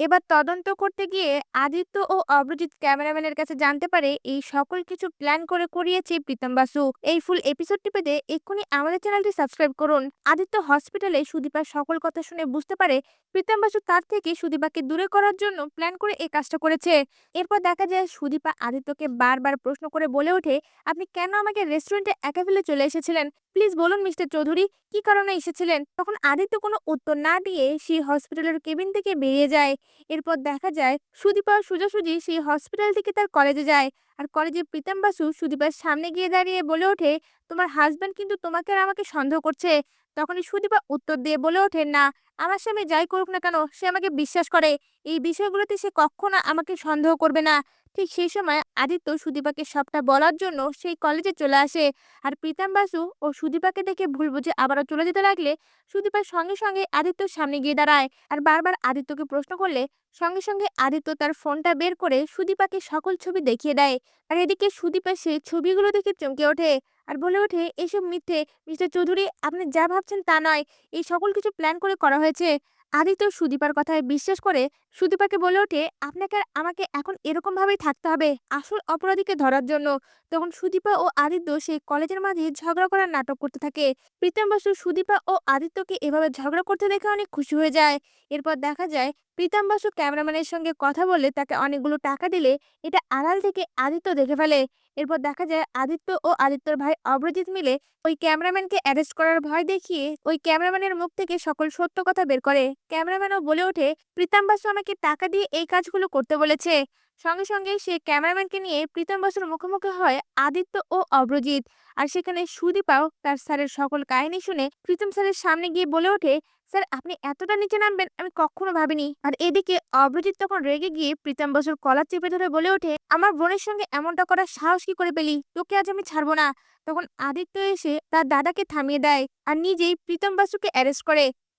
এবার তদন্ত করতে গিয়ে আদিত্য ও অভিজিৎ ক্যামেরাম্যানের কাছে জানতে পারে এই সকল কিছু প্ল্যান করে করিয়েছে প্রীতম বাসু। এই ফুল এপিসোডটি পেতে এক্ষুনি আমাদের চ্যানেলটি সাবস্ক্রাইব করুন। আদিত্য হসপিটালে সুদীপার সকল কথা শুনে বুঝতে পারে প্রীতম বাসু তার থেকে সুদীপাকে দূরে করার জন্য প্ল্যান করে এই কাজটা করেছে। এরপর দেখা যায় সুদীপা আদিত্যকে বারবার প্রশ্ন করে বলে ওঠে, আপনি কেন আমাকে রেস্টুরেন্টে একা ফেলে চলে এসেছিলেন? প্লিজ বলুন মিস্টার চৌধুরী, কি কারণে এসেছিলেন? তখন আদিত্য কোনো উত্তর না দিয়ে সেই হসপিটালের কেবিন থেকে বেরিয়ে যায়। এরপর দেখা যায়, সুদীপা সোজাসুজি সেই হসপিটাল থেকে তার কলেজে যায় আর কলেজে প্রীতম বাসু সুদীপার সামনে গিয়ে দাঁড়িয়ে বলে ওঠে, তোমার হাজব্যান্ড কিন্তু তোমাকে আর আমাকে সন্দেহ করছে। তখনই সুদীপা উত্তর দিয়ে বলে ওঠে, না, আমার স্বামী যাই করুক না কেন, সে আমাকে বিশ্বাস করে। এই বিষয়গুলোতে সে কখনো আমাকে সন্দেহ করবে না। ঠিক সেই সময় আদিত্য সুদীপাকে সবটা বলার জন্য সেই কলেজে চলে আসে। আর প্রীতম বাসু ও সুদীপাকে দেখে ভুল বুঝে আবারও চলে যেতে লাগলে সুদীপার সঙ্গে সঙ্গে আদিত্যর সামনে গিয়ে দাঁড়ায়। আর বারবার আদিত্যকে প্রশ্ন করলে সঙ্গে সঙ্গে আদিত্য তার ফোনটা বের করে সুদীপাকে সকল ছবি দেখিয়ে দেয়। আর এদিকে সুদীপা সেই ছবিগুলো দেখে চমকে ওঠে আর বলে ওঠে, এসব মিথ্যে। মিস্টার চৌধুরী, আপনি যা ভাবছেন তা নয়। এই সকল কিছু প্ল্যান করে করা হয়েছে। আদিত্য সুদীপার কথায় বিশ্বাস করে, সুদীপাকে বলে ওঠে, আপনাকে আর আমাকে এখন এরকম ভাবেই থাকতে হবে, আসল অপরাধীকে ধরার জন্য। তখন সুদীপা ও আদিত্য সেই কলেজের মাঝে ঝগড়া করার নাটক করতে থাকে। প্রীতম বাসু সুদীপা ও আদিত্যকে এভাবে ঝগড়া করতে দেখে অনেক খুশি হয়ে যায়। এরপর দেখা যায়, প্রীতম বাসু ক্যামেরাম্যানের সঙ্গে কথা বলে তাকে অনেকগুলো টাকা দিলে, এটা আড়াল থেকে আদিত্য দেখে ফেলে। এরপর দেখা যায়, আদিত্য ও আদিত্যর ভাই অভ্রজিৎ মিলে ওই ক্যামেরাম্যানকে অ্যারেস্ট করার ভয় দেখিয়ে ওই ক্যামেরাম্যানের মুখ থেকে সকল সত্য কথা বের করে। ক্যামেরাম্যানও বলে ওঠে, প্রীতম বাসু আমাকে টাকা দিয়ে এই কাজগুলো করতে বলেছে। সঙ্গে সঙ্গে সে ক্যামেরাম্যানকে নিয়ে প্রীতম বাসুর মুখোমুখি হয় আদিত্য ও অভ্রজিৎ আর সেখানে সুদীপাও তার স্যারের সকল কাহিনী শুনে প্রীতম স্যারের সামনে গিয়ে বলে ওঠে, স্যার, আপনি এতটা নিচে নামবেন, আমি কখনো ভাবিনি। আর এদিকে অভ্রজিৎ তখন রেগে গিয়ে প্রীতম বসুর কলার চেপে ধরে বলে ওঠে, আমার বোনের সঙ্গে এমনটা করার সাহস কি করে পেলি? তোকে আজ আমি ছাড়বো না। তখন আদিত্য এসে তার দাদাকে থামিয়ে দেয় আর নিজেই প্রীতম বাসুকে অ্যারেস্ট করে।